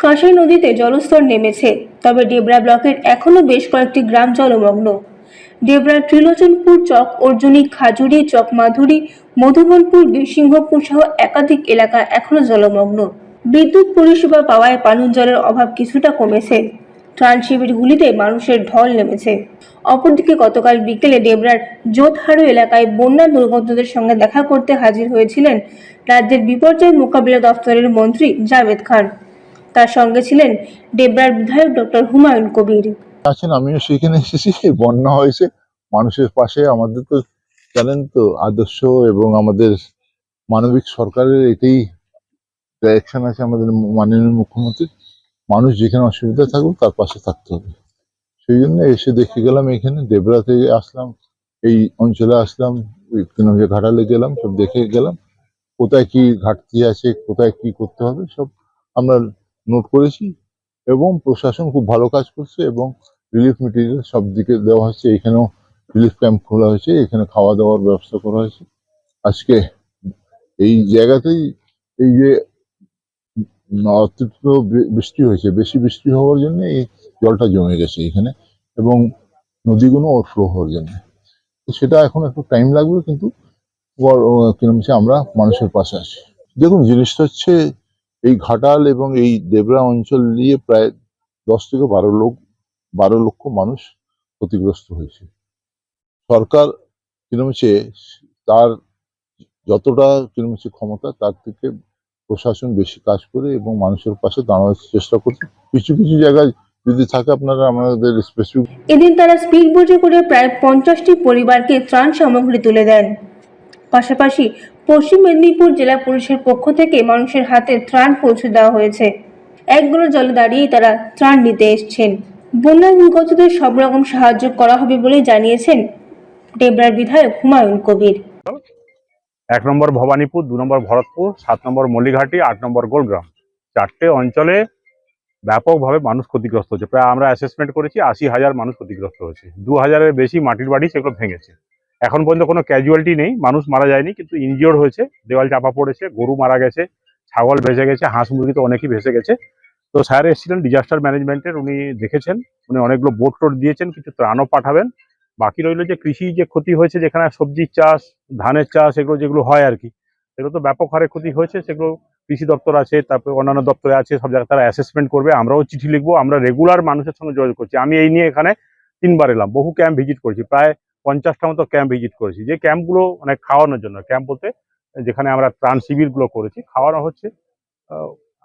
কাঁসাই নদীতে জলস্তর নেমেছে, তবে ডেবরা ব্লকের এখনও বেশ কয়েকটি গ্রাম জলমগ্ন। ডেবরার ত্রিলোচনপুর চক, অর্জুনী খাজুরি চক, মাধুরী, মধুবনপুর বীরসিংহপুর সহ একাধিক এলাকা এখনও জলমগ্ন। বিদ্যুৎ পরিষেবা পাওয়ায় পানীয় জলের অভাব কিছুটা কমেছে। ত্রাণ শিবিরগুলিতে মানুষের ঢল নেমেছে। অপরদিকে গতকাল বিকেলে ডেবরার জোতহারু এলাকায় বন্যা দুর্গতদের সঙ্গে দেখা করতে হাজির হয়েছিলেন রাজ্যের বিপর্যয় মোকাবিলা দফতরের মন্ত্রী জাভেদ খান। তার সঙ্গে ছিলেন ডেবরার বিধায়ক ডক্টর হুমায়ুন কবির। আছেন, আমিও সেখানে এসেছি বন্যা হয়েছে, মানুষের পাশে আমাদের তো জানেন তো, আদর্শ এবং আমাদের মানবিক সরকারের এটাই ডাইরেকশন আছে আমাদের মাননীয় মুখ্যমন্ত্রী মানুষ যেখানে অসুবিধা থাকুক, তার পাশে থাকতে হবে। সেই জন্য এসে দেখে গেলাম এখানে দেবরা থেকে আসলাম, এই অঞ্চলে আসলাম যে ঘাটালে গেলাম, সব দেখে গেলাম, কোথায় কি ঘাটতি আছে, কোথায় কি করতে হবে, সব আমরা নোট করেছি এবং প্রশাসন খুব ভালো কাজ করছে এবং রিলিফ মেটেরিয়াল সব দিকে দেওয়া হচ্ছে এখানেও রিলিফ ক্যাম্প খোলা হয়েছে, এখানে খাওয়া দাওয়ার ব্যবস্থা করা হয়েছে। আজকে এই জায়গাতেই এই যে অতিরিক্ত বৃষ্টি হয়েছে, বেশি বৃষ্টি হওয়ার জন্য এই জলটা জমে গেছে এখানে এবং নদীগুলো ওভারফ্লো হওয়ার জন্য। সেটা এখন একটু টাইম লাগবে, কিন্তু কিরম আমরা মানুষের পাশে আছি। দেখুন, জিনিসটা হচ্ছে এই ঘাটাল এবং এই দেবরা অঞ্চল নিয়ে প্রায় দশ থেকে বারো লোক, বারো লক্ষ মানুষ ক্ষতিগ্রস্ত হয়েছে। সরকার কিরম তার যতটা কিরম ক্ষমতা, তার থেকে প্রশাসন বেশি কাজ করে এবং মানুষের পাশে দাঁড়ানোর চেষ্টা করছে। কিছু কিছু জায়গায় যদি থাকে আপনারা আমাদের স্পেসিফিক এদিন তারা স্পিড বোটে করে প্রায় পঞ্চাশটি পরিবারকে ত্রাণ সামগ্রী তুলে দেন। পাশাপাশি পশ্চিম মেদিনীপুর জেলা পুলিশের পক্ষ থেকে মানুষের হাতে ত্রাণ পৌঁছে দেওয়া হয়েছে। একগুলো জলে দাঁড়িয়ে তারা ত্রাণ নিতে এসছেন। বন্যা দুর্গতদের সব রকম সাহায্য করা হবে বলে জানিয়েছেন ডেবরার বিধায়ক হুমায়ুন কবির। এক নম্বর ভবানীপুর, দু নম্বর ভরতপুর, সাত নম্বর মল্লিঘাটি আট নম্বর গোলগ্রাম। চারটে অঞ্চলে ব্যাপকভাবে মানুষ ক্ষতিগ্রস্ত হচ্ছে। প্রায় আমরা অ্যাসেসমেন্ট করেছি, আশি হাজার মানুষ ক্ষতিগ্রস্ত হয়েছে। দু হাজারের বেশি মাটির বাড়ি সেগুলো ভেঙেছে। এখন পর্যন্ত কোনো ক্যাজুয়ালিটি নেই, মানুষ মারা যায়নি, কিন্তু ইনজিওর হয়েছে, দেওয়াল চাপা পড়েছে, গরু মারা গেছে, ছাগল ভেসে গেছে, হাঁস মুরগি তো অনেকই ভেসে গেছে। তো স্যার এসেছিলেন ডিজাস্টার ম্যানেজমেন্টের উনি দেখেছেন, উনি অনেকগুলো বোট টোট দিয়েছেন, কিছু ত্রাণও পাঠাবেন। বাকি রইল যে কৃষি যে ক্ষতি হয়েছে, যেখানে সবজির চাষ, ধানের চাষ, এগুলো যেগুলো হয় আর কি, সেগুলো তো ব্যাপক হারে ক্ষতি হয়েছে, সেগুলো কৃষি দপ্তর আছে, তারপরে অন্যান্য দপ্তরে আছে, সব জায়গায় তারা অ্যাসেসমেন্ট করবে, আমরাও চিঠি লিখব, আমরা রেগুলার মানুষের সঙ্গে যোগাযোগ করছি। আমি এই নিয়ে এখানে তিনবার এলাম, বহু ক্যাম্প ভিজিট করেছি, প্রায় পঞ্চাশটা মতো ক্যাম্প ভিজিট করেছি। যে ক্যাম্পগুলো মানে খাওয়ানোর জন্য। ক্যাম্প বলতে যেখানে আমরা ত্রাণ শিবিরগুলো করেছি, খাওয়ানো হচ্ছে।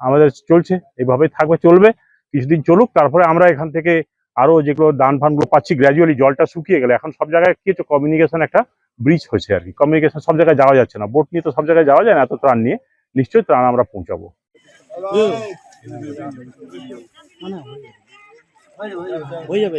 আমাদের চলছে, এইভাবেই থাকবে, চলবে, কিছুদিন চলুক, তারপরে আমরা এখান থেকে আরও যেগুলো দান ফানগুলো পাচ্ছি গ্র্যাজুয়ালি জলটা শুকিয়ে গেলে। এখন সব জায়গায় কি হচ্ছে কমিউনিকেশন একটা ব্রিজ হয়েছে আর কি। কমিউনিকেশন সব জায়গায় যাওয়া যাচ্ছে না। বোট নিয়ে তো সব জায়গায় যাওয়া যায় না, এত ত্রাণ নিয়ে। নিশ্চয়ই ত্রাণ আমরা পৌঁছাবো। হয়ে যাবে।